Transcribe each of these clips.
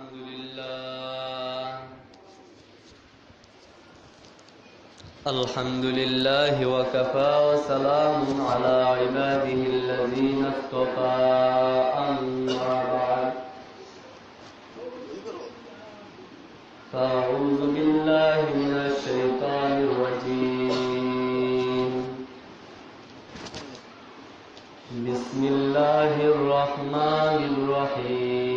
الحمد لله. الحمد لله وكفى وسلام على عباده الذين اصطفى. بعد. فأعوذ بالله من الشيطان الرجيم. بسم الله الرحمن الرحيم.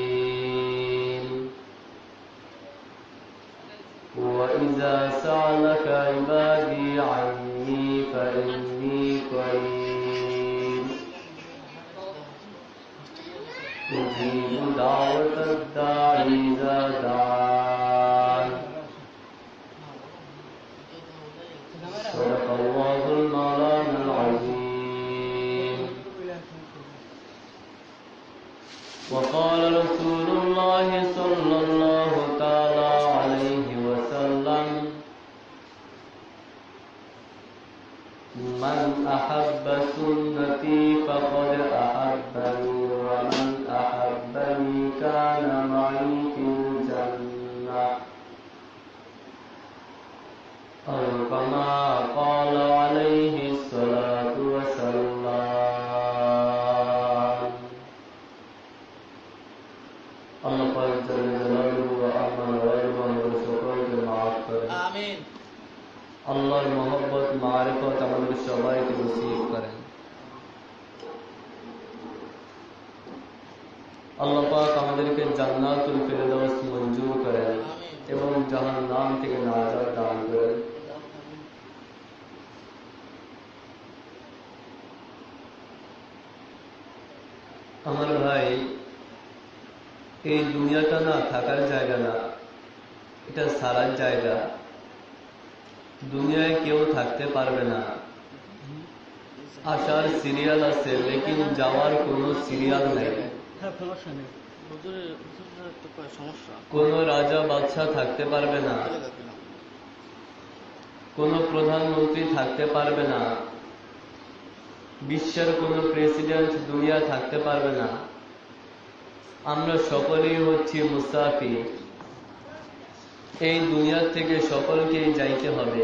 وإذا سألك عبادي عني فإني قريب. أجيب دعوة الداعي إذا دعان أحب سنتي فقد أحبني ومن أحبني كان معي في الجنة. أو كما قال عليه الصلاة والسلام. الله جل আল্লাহর মহব্বত, মারিফত আমাদের সবাইকে নসিব করেন। আল্লাহ পাক আমাদেরকে জান্নাতুল ফেরদৌস মঞ্জুর করেন এবং জাহান্নাম থেকে নাজাত দান করেন। আমার ভাই, এই দুনিয়াটা না থাকার জায়গা না, এটা সারার জায়গা। দুনিয়ায় কেউ থাকতে পারবে না। আসার সিরিয়াল আছে লেকিন যাওয়ার কোনো সিরিয়াল নেই। হ্যাঁ নেই। কোনো রাজা বাদশাহ থাকতে পারবে না। কোনো প্রধানমন্ত্রী থাকতে পারবে না। বিশ্বের কোনো প্রেসিডেন্ট দুনিয়া থাকতে পারবে না। আমরা সকলেই হচ্ছি মুসাফি এই দুনিয়ার থেকে সকলকেই যাইতে হবে।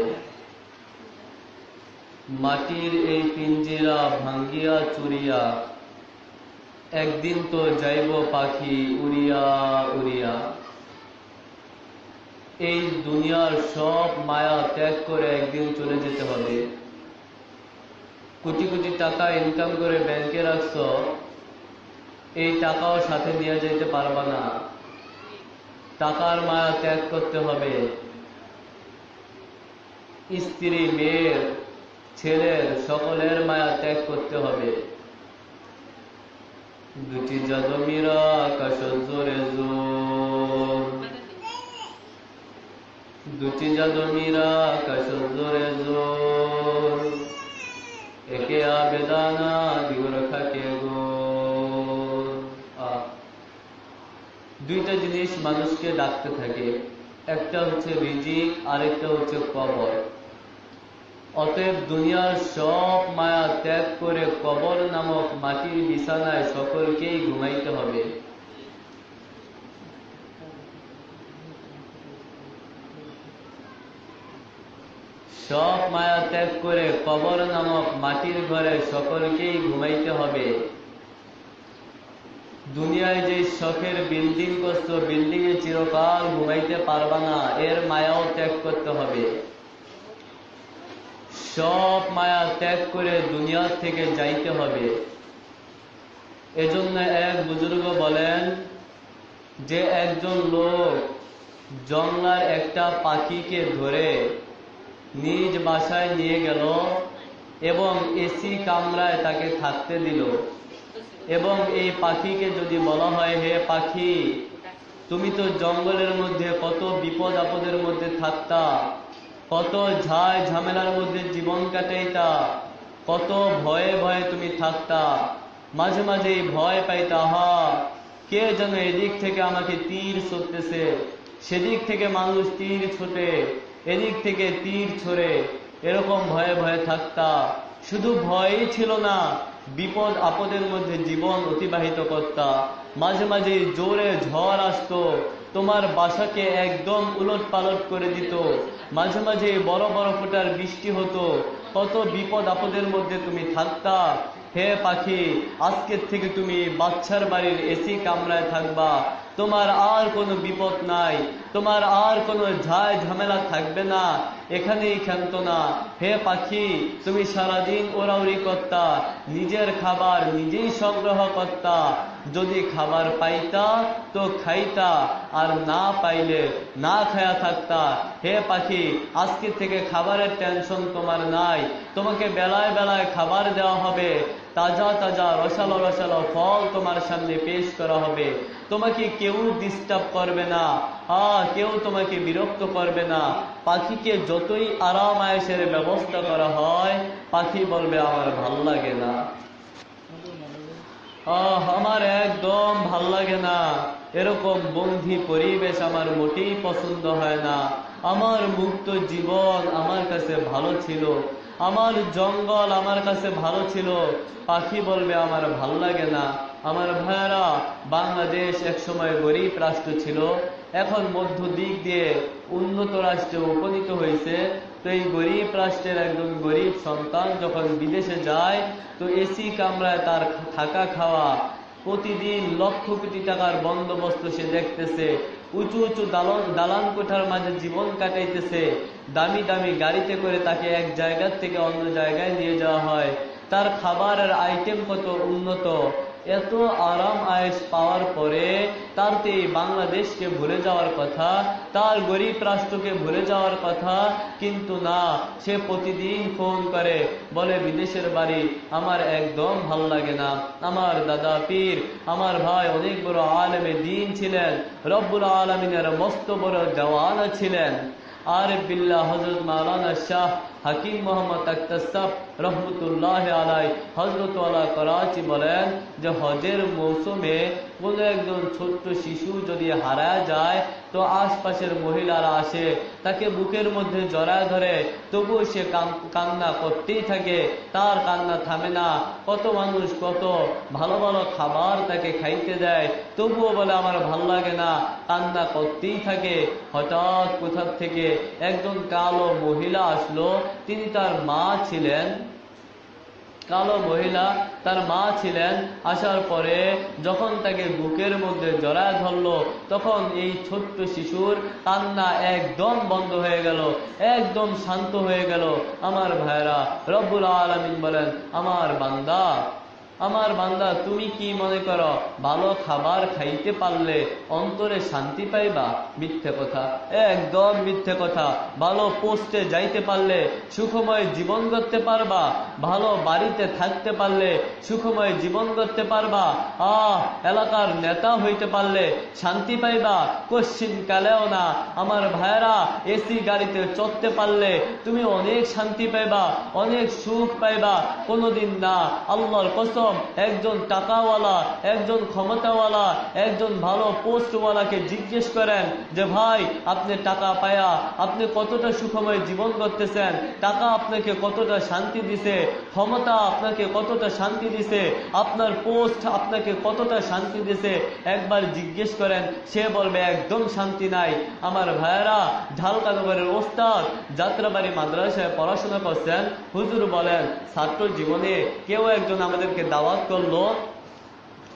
মাটির এই পিঞ্জিরা ভাঙ্গিয়া চুরিয়া, একদিন তো যাইব পাখি উড়িয়া উড়িয়া। এই দুনিয়ার সব মায়া ত্যাগ করে একদিন চলে যেতে হবে। কোটি কোটি টাকা ইনকাম করে ব্যাংকে রাখছ, এই টাকাও সাথে নিয়ে যেতে পারবা না। টাকার মায়া ত্যাগ করতে হবে। স্ত্রী মেয়ের ছেলের সকলের মায়া ত্যাগ করতে হবে। দুটি জাদমিরা আকাশ জোরে জোর। দুটি জাদমিরা আকাশ জোরে জোর। একে আবেদানা দুইটা জিনিস মানুষকে ডাকতে থাকে। একটা হচ্ছে রিজিক, আরেকটা হচ্ছে কবর। অতএব দুনিয়ার সব মায়া ত্যাগ করে কবর নামক মাটির বিছানায় সকলকেই ঘুমাইতে হবে। সব মায়া ত্যাগ করে কবর নামক মাটির ঘরে সকলকেই ঘুমাইতে হবে। দুনিয়ায় যে শখের বিল্ডিং করছ বিল্ডিং এ চিরকাল ঘুমাইতে পারবা না। এর মায়াও ত্যাগ করতে হবে। সব মায়া ত্যাগ করে দুনিয়া থেকে যাইতে হবে। এজন্য এক বুজুর্গ বলেন যে, একজন লোক জঙ্গলার একটা পাখিকে ধরে নিজ বাসায় নিয়ে গেল এবং এসি কামরায় তাকে থাকতে দিল। এবং এই পাখিকে যদি বলা হয়, হে পাখি, তুমি তো জঙ্গলের মধ্যে কত বিপদ আপদের মধ্যে থাকতা, কত ঝায় ঝামেলার মধ্যে জীবন কাটাইতা, কত ভয়ে ভয়ে তুমি থাকতা, মাঝে মাঝে ভয় পাইতা হা কে যেন এদিক থেকে আমাকে তীর ছড়তেছে সেদিক থেকে মানুষ তীর ছোটে, এদিক থেকে তীর ছড়ে, এরকম ভয়ে ভয়ে থাকতা, শুধু ভয়ই ছিল না বিপদ আপদের মধ্যে জীবন অতিবাহিত করতা। মাঝে মাঝে জোরে ঝড় আসতো। তোমার বাসাকে একদম উলট পালট করে দিত। মাঝে মাঝে বড় বড় ফোটার বৃষ্টি হতো। কত বিপদ আপদের মধ্যে তুমি থাকতা। হে পাখি, আজকের থেকে তুমি বাচ্চার বাড়ির এসি কামরায় থাকবা। তোমার আর কোনো বিপদ নাই। তোমার আর কোনো ঝায় ঝামেলা থাকবে না। এখানেই ক্ষান্ত না হে পাখি, তুমি সারাদিন ওরাউরি করতা, নিজের খাবার নিজেই সংগ্রহ করতা। যদি খাবার পাইতা, তো খাইতা। আর না পাইলে না খায়া থাকতা। হে পাখি, আজকে থেকে খাবারের টেনশন তোমার নাই। তোমাকে বেলায় বেলায় খাবার দেওয়া হবে। তাজা তাজা রসালো রসালো ফল তোমার সামনে পেশ করা হবে। তোমাকে কেউ ডিস্টার্ব করবে না। আহ, কেউ তোমাকে বিরক্ত করবে না। পাখিকে যতই আরাম আয়েসের ব্যবস্থা করা হয়, পাখি বলবে, আমার ভালো লাগে না। আহ, আমার একদম ভালো লাগে না। এরকম বন্ধি পরিবেশ আমার মোটেই পছন্দ হয় না। আমার মুক্ত জীবন আমার কাছে ভালো ছিল। আমার জঙ্গল আমার কাছে ভালো ছিল। পাখি বলবে আমার ভালো লাগে না। আমার ভাইয়ারা, বাংলাদেশ একসময় গরিব রাষ্ট্র ছিল। এখন মধ্য দিক দিয়ে উন্নত রাষ্ট্রে উপনীত হয়েছে। তো এই গরিব রাষ্ট্রের একদম গরিব সন্তান যখন বিদেশে যায়, তো এসি কামরায় তার থাকা খাওয়া, প্রতিদিন লক্ষ কোটি টাকার বন্দোবস্ত সে দেখতেছে। উঁচু উঁচু দালন, দালান কোঠার মাঝে জীবন কাটাইতেছে। দামি দামি গাড়িতে করে তাকে এক জায়গার থেকে অন্য জায়গায় নিয়ে যাওয়া হয়। তার খাবারের আইটেম কত উন্নত। এত আরাম আয়েস পাওয়ার পরে তার বাংলাদেশকে ভুলে যাওয়ার কথা, তার গরিব রাষ্ট্রকে ভুলে যাওয়ার কথা, কিন্তু না, সে প্রতিদিন ফোন করে, বলে, বিদেশের বাড়ি আমার একদম ভালো লাগে না। আমার দাদা পীর, আমার ভাই অনেক বড় আলমে দিন ছিলেন, রব্বুল আলমিনের মস্ত বড় জওয়ানা ছিলেন। আর বিল্লাহ হজরত মাওলানা শাহ হাকিম মোহাম্মদ আক্তাসাব রহমতুল্লাহ আলাই হজরত আলা করাচি বলেন যে হজের মৌসুমে কোনো একজন ছোট্ট শিশু যদি হারা যায়, তো আশপাশের মহিলারা আসে, তাকে বুকের মধ্যে জড়ায় ধরে, তবুও সে কান- কান্না করতেই থাকে, তার কান্না থামে না, কত মানুষ কত ভালো ভালো খাবার তাকে খাইতে দেয়, তবুও বলে আমার ভালো লাগে না, কান্না করতেই থাকে, হঠাৎ কোথার থেকে একজন কালো মহিলা আসলো তিনি তার মা ছিলেন। কালো মহিলা তার মা ছিলেন। আসার পরে যখন তাকে বুকের মধ্যে জড়ায় ধরল, তখন এই ছোট্ট শিশুর কান্না একদম বন্ধ হয়ে গেল, একদম শান্ত হয়ে গেল। আমার ভাইরা রব্বুল আলমিন বলেন, আমার বান্দা আমার বান্দা, তুমি কি মনে করো, ভালো খাবার খাইতে পারলে অন্তরে শান্তি পাইবা? মিথ্যে কথা। একদম মিথ্যে কথা। ভালো পোস্টে যাইতে পারলে সুখময় জীবন করতে পারবা। ভালো বাড়িতে থাকতে পারলে সুখময় জীবন করতে পারবা। আহ, এলাকার নেতা হইতে পারলে শান্তি পাইবা। কোশ্চিন কালেও না। আমার ভাইয়েরা এসি গাড়িতে চড়তে পারলে তুমি অনেক শান্তি পাইবা, অনেক সুখ পাইবা। কোনোদিন না। আল্লাহর কসম একজন টাকাওয়ালা, একজন ক্ষমতাওয়ালা, একজন ভালো পোস্টওয়ালাকে জিজ্ঞেস করেন যে, ভাই, আপনি টাকা পায়া, আপনি কতটা সুখময় জীবন করতেছেন টাকা আপনাকে কতটা শান্তি দিছে? ক্ষমতা আপনাকে কতটা শান্তি দিছে? আপনার পোস্ট আপনাকে কতটা শান্তি দিছে? একবার জিজ্ঞেস করেন, সে বলবে, একদম শান্তি নাই। আমার ভাইয়েরা ঝালকানগরের ওস্তাদ যাত্রাবাড়ি মাদ্রাসায় পড়াশোনা করছেন। হুজুর বলেন, ছাত্র জীবনে কেউ একজন আমাদেরকে দাওয়াত করল।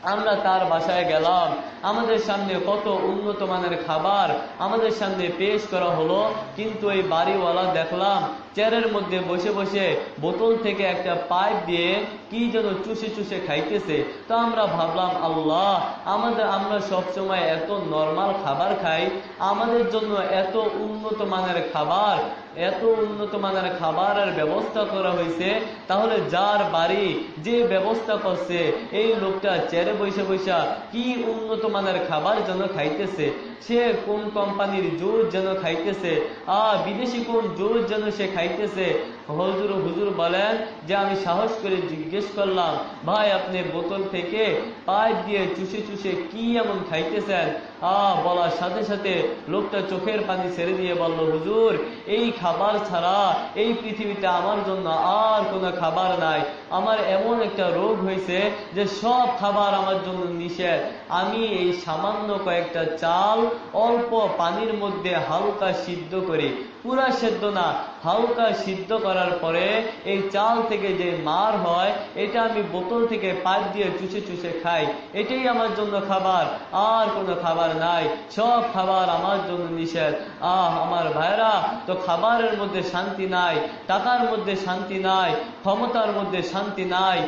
আমরা তার বাসায় গেলাম। আমাদের সামনে কত উন্নত মানের খাবার আমাদের সামনে পেশ করা হলো, কিন্তু এই বাড়িওয়ালা দেখলাম চেয়ারের মধ্যে বসে বসে বোতল থেকে একটা পাইপ দিয়ে কি যেন চুষে চুষে খাইতেছে। তো আমরা ভাবলাম, আল্লাহ, আমাদের আমরা সবসময় এত নর্মাল খাবার খাই, আমাদের জন্য এত উন্নত মানের খাবার, এত উন্নত মানের খাবারের ব্যবস্থা করা হয়েছে, তাহলে যার বাড়ি যে ব্যবস্থা করছে, এই লোকটা চেয়ারে বসে বসে কি উন্নত মানের খাবার যেন খাইতেছে, সে কোন কোম্পানির জুস যেন খাইতেছে, আ বিদেশি কোন জুস যেন সে খাইতেছে? হজুর, হুজুর বলেন যে আমি সাহস করে জিজ্ঞেস করলাম, ভাই, আপনি বোতল থেকে পাইপ দিয়ে চুষে চুষে কি এমন খাইতেছেন? আ বলার সাথে সাথে লোকটা চোখের পানি ছেড়ে দিয়ে বলল, হুজুর, এই খাবার ছাড়া এই পৃথিবীতে আমার জন্য আর কোনো খাবার নাই। আমার এমন একটা রোগ হয়েছে যে সব খাবার আমার জন্য নিষেধ। আমি এই সামান্য কয়েকটা চাল অল্প পানির মধ্যে হালকা সিদ্ধ করি পুরা সেদ্ধ না, হালকা সিদ্ধ করার পরে এই চাল থেকে যে মার হয়, এটা আমি বোতল থেকে পাইপ দিয়ে চুষে চুষে খাই। এটাই আমার জন্য খাবার, আর কোনো খাবার নাই। সব খাবার আমার জন্য নিষেধ। আহ, আমার ভাইরা তো খাবারের মধ্যে শান্তি নাই, টাকার মধ্যে শান্তি নাই, ক্ষমতার মধ্যে শান্তি নাই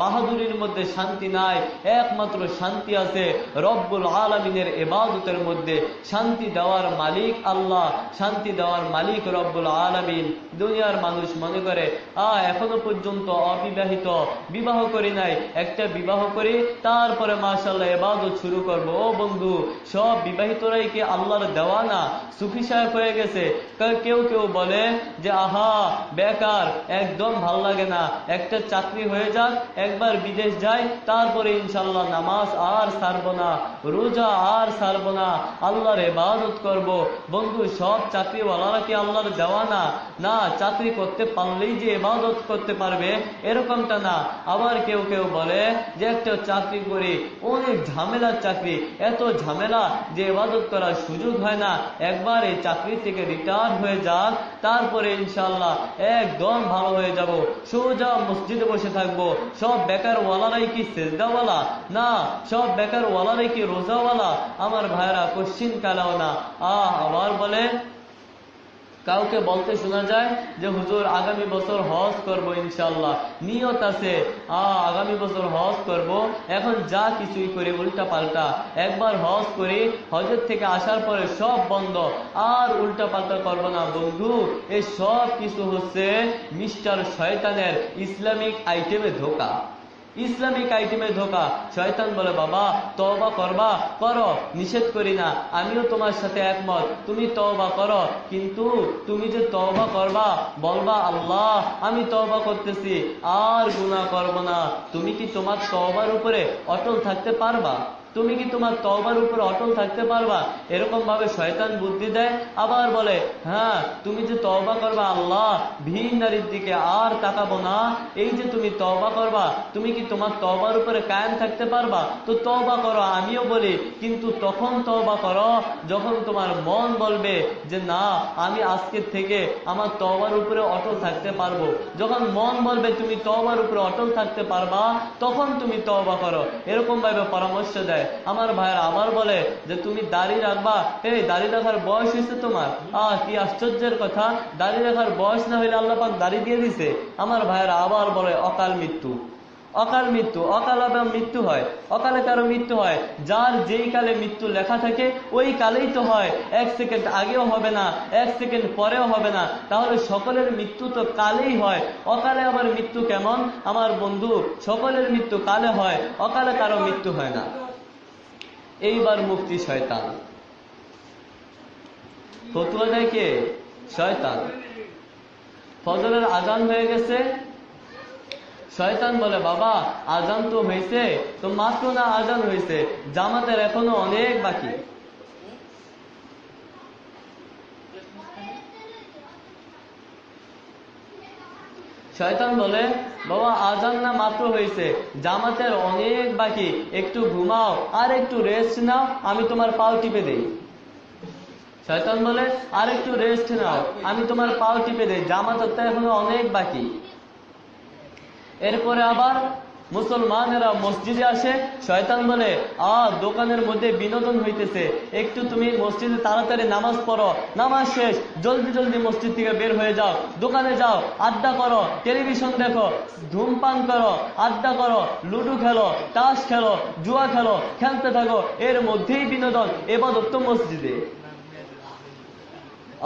বাহাদুরির মধ্যে শান্তি নাই। একমাত্র শান্তি আছে রব্বুল আলমিনের এবাদতের মধ্যে। শান্তি দেওয়ার মালিক আল্লাহ, শান্তি দেওয়ার মালিক রব্বুল আলমিন দুনিয়ার মানুষ মনে করে, আ, এখনও পর্যন্ত অবিবাহিত, বিবাহ করি নাই। একটা বিবাহ করি, তারপরে মাশাল্লাহ এবাদত শুরু করব। ও বন্ধু, সব বিবাহিতরাই কি আল্লাহর দেওয়া না সুফি সাহেব হয়ে গেছে। কেউ কেউ বলে যে, আহা, বেকার, একদম ভালো লাগে না। একটা চাকরি হয়ে যাক, একবার বিদেশ যাই, তারপরে ইনশাল্লাহ নামাজ আর ছাড়ব না, রোজা আর ছাড়ব না, আল্লাহর এবাদত করব। বন্ধু, সব চাকরিওয়ালারা কি আল্লাহর দেওয়া না না চাকরি করতে পারলেই যে এবাদত করতে পারবে, এরকমটা না। আবার কেউ কেউ বলে যে একটা চাকরি করি, অনেক ঝামেলার চাকরি, এত ঝামেলা যে এবাদত করার সুযোগ হয় না। একবার এই চাকরি থেকে রিটায়ার হয়ে যাক, তারপরে ইনশাল্লাহ একদম ভালো হয়ে যাব। সোজা মসজিদে বসে থাকব। সব বেকার ওয়ালারাই কি সেজদাওয়ালা? না, সব বেকার ওয়ালারাই কি রোজাওয়ালা? আমার ভাইরা কোশ্চিন কালাও না। আহ, আবার বলে কাউকে বলতে শোনা যায় যে, হুজুর, আগামী বছর হজ করব ইনশাল্লাহ নিয়ত আছে, আ, আগামী বছর হজ করব। এখন যা কিছুই করি উল্টা পাল্টা একবার হজ করি, হজের থেকে আসার পরে সব বন্ধ। আর উল্টা পাল্টা করব না, বন্ধু। এই সব কিছু হচ্ছে মিস্টার শয়তানের ইসলামিক আইটেমে ধোকা। ইসলামিক আইটেমে ধোকা। শয়তান বলে, বাবা, তওবা করবা? করো, নিষেধ করি না। আমিও তোমার সাথে একমত। তুমি তওবা করো। কিন্তু তুমি যে তওবা করবা, বলবা, আল্লাহ, আমি তওবা করতেছি। আর গুনাহ করব না। তুমি কি তোমার তবার উপরে অটল থাকতে পারবা? তুমি কি তোমার তওবার উপরে অটল থাকতে পারবা? এরকম ভাবে শয়তান বুদ্ধি দেয়, আবার বলে হ্যাঁ তুমি যে তওবা করবা, আল্লাহ, ভিন নারীর দিকে আর তাকাবো না। এই যে তুমি তওবা করবা, তুমি কি তোমার তওবার উপরে কায়েম থাকতে পারবা? তো তওবা করো, আমিও বলি, কিন্তু তখন তওবা করো, যখন তোমার মন বলবে যে, না, আমি আজকের থেকে আমার তওবার উপরে অটল থাকতে পারব। যখন মন বলবে, তুমি তওবার উপরে অটল থাকতে পারবা, তখন তুমি তওবা করো। এরকম ভাবে পরামর্শ দেয়। আমার ভাইয়ের আবার বলে যে, তুমি দাড়ি রাখবা? এই, দাড়ি রাখার বয়স হয়েছে তোমার। আহ, কি আশ্চর্যের কথা। দাড়ি রাখার বয়স না হইলে আল্লাহ পাক দাড়ি দিয়ে দিছে। আমার ভাইয়ের আবার বলে, অকাল মৃত্যু। অকাল মৃত্যু? অকাল আবার মৃত্যু হয়। অকালে কারও মৃত্যু হয়? যার যেই কালে মৃত্যু লেখা থাকে, ওই কালেই তো হয়। এক সেকেন্ড আগেও হবে না। এক সেকেন্ড পরেও হবে না। তাহলে সকলের মৃত্যু তো কালেই হয়। অকালে আবার মৃত্যু কেমন? আমার বন্ধু, সকলের মৃত্যু কালে হয়। অকালে কারও মৃত্যু হয় না। এইবার মুক্তি শয়তান। ফতুয়া দেয় কে? শয়তান। ফজরের আজান হয়ে গেছে। শয়তান বলে, বাবা, আজান তো হয়েছে, তো মাত্র না আজান হয়েছে, জামাতের এখনও অনেক বাকি। শয়তান বলে, বাবা, আজান না মাত্র হয়েছে। জামাতের অনেক বাকি। একটু ঘুমাও আর একটু রেস্ট নাও, আমি তোমার পাও টিপে দেই। শয়তান বলে, আর একটু রেস্ট নাও, আমি তোমার পাও টিপে দেই। জামাতের তো এখনও অনেক বাকি। এরপরে আবার মুসলমানেরা মসজিদে আসে, শয়তান বলে, আ, দোকানের মধ্যে বিনোদন হইতেছে। একটু তুমি মসজিদে তাড়াতাড়ি নামাজ পড়ো। নামাজ শেষ, জলদি জলদি মসজিদ থেকে বের হয়ে যাও। দোকানে যাও, আড্ডা করো, টেলিভিশন দেখো, ধূমপান করো, আড্ডা করো, লুডু খেলো, তাস খেলো, জুয়া খেলো, খেলতে থাকো। এর মধ্যেই বিনোদন এবার তো মসজিদে।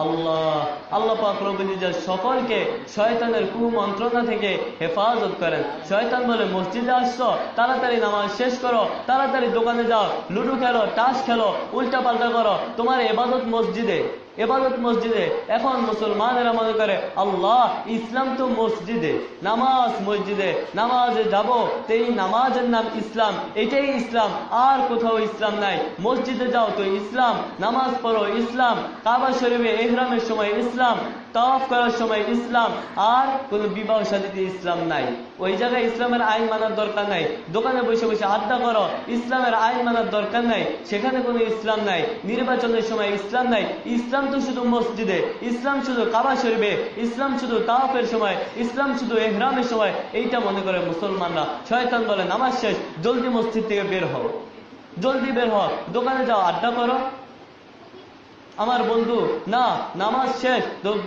আল্লাহ আল্লাহ পাক রব্বুল সকলকে শয়তানের কুমন্ত্রণা থেকে হেফাজত করেন। শয়তান বলে, মসজিদে আসছো, তাড়াতাড়ি নামাজ শেষ করো, তাড়াতাড়ি দোকানে যাও, লুডু খেলো, তাস খেলো উল্টা পাল্টা করো, তোমার এবাদত মসজিদে। এবাদত মসজিদে। এখন মুসলমানেরা মনে করে, আল্লাহ, ইসলাম তো মসজিদে, নামাজ মসজিদে, নামাজে যাব এই নামাজের নাম ইসলাম, এটাই ইসলাম, আর কোথাও ইসলাম নাই। মসজিদে যাও তো ইসলাম, নামাজ পড়ো ইসলাম, কাবা শরীফে এহরামের সময় ইসলাম তাওয়াফ করার সময় ইসলাম আর কোনো বিবাহ সাথীতে ইসলাম নাই। ওই জায়গায় ইসলামের আইন মানার দরকার নাই। দোকানে বসে বসে আড্ডা করো, ইসলামের আইন মানার দরকার নাই। সেখানে কোনো ইসলাম নাই, নির্বাচনের সময় ইসলাম নাই। ইসলাম তো শুধু মসজিদে, ইসলাম শুধু কাবা শরীফে, ইসলাম শুধু তাওয়াফের সময়, ইসলাম শুধু এহরামের সময়, এইটা মনে করে মুসলমানরা। শয়তান বলে, নামাজ শেষ, জলদি মসজিদ থেকে বের হও, জলদি বের হও, দোকানে যাও, আড্ডা করো। আমার বন্ধু, না, নামাজ শেষ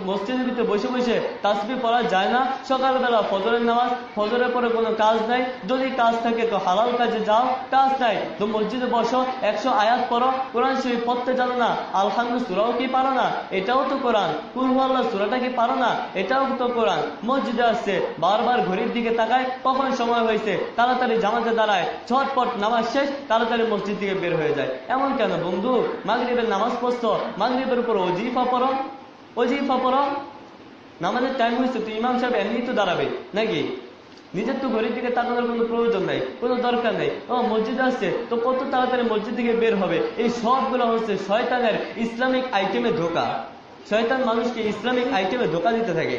মসজিদের ভিতরে বসে বসে তাসবি পড়া যায় না। সকালবেলা ফজরের নামাজ, ফজরের পরে কোনো কাজ নাই। যদি কাজ থাকে তো হালাল কাজে যাও, কাজ নাই। তো মসজিদে বসো, একশো আয়াত পড়ো, কোরআন শরীফ পড়তে জানো না আলহামদুল সুরাও কি পারো না? এটাও তো কোরআন। কুলহুয়াল্লাহ সুরাটা কি পারো না? এটাও তো কোরআন। মসজিদে আসছে, বারবার ঘড়ির দিকে তাকায়, কখন সময় হয়েছে? তাড়াতাড়ি জামাতে দাঁড়ায় ছটপট নামাজ শেষ, তাড়াতাড়ি মসজিদ থেকে বের হয়ে যায়। এমন কেন বন্ধু? মাগরিবের নামাজ পড়ছো মাগরিবের উপর অজিফা পড়ো অজিফা পড়ো। নামাজের টাইম হয়েছে তো ইমাম সাহেব এমনি তো দাঁড়াবে, নাকি? নিজের তো ঘড়ির দিকে তাকানোর কোনো প্রয়োজন নাই, কোনো দরকার নেই। ও, মসজিদ আসছে তো কত তাড়াতাড়ি মসজিদ থেকে বের হবে? এই সবগুলো হচ্ছে শয়তানের ইসলামিক আইটেমে ধোকা। শয়তান মানুষকে ইসলামিক আইটেমে ধোকা দিতে থাকে।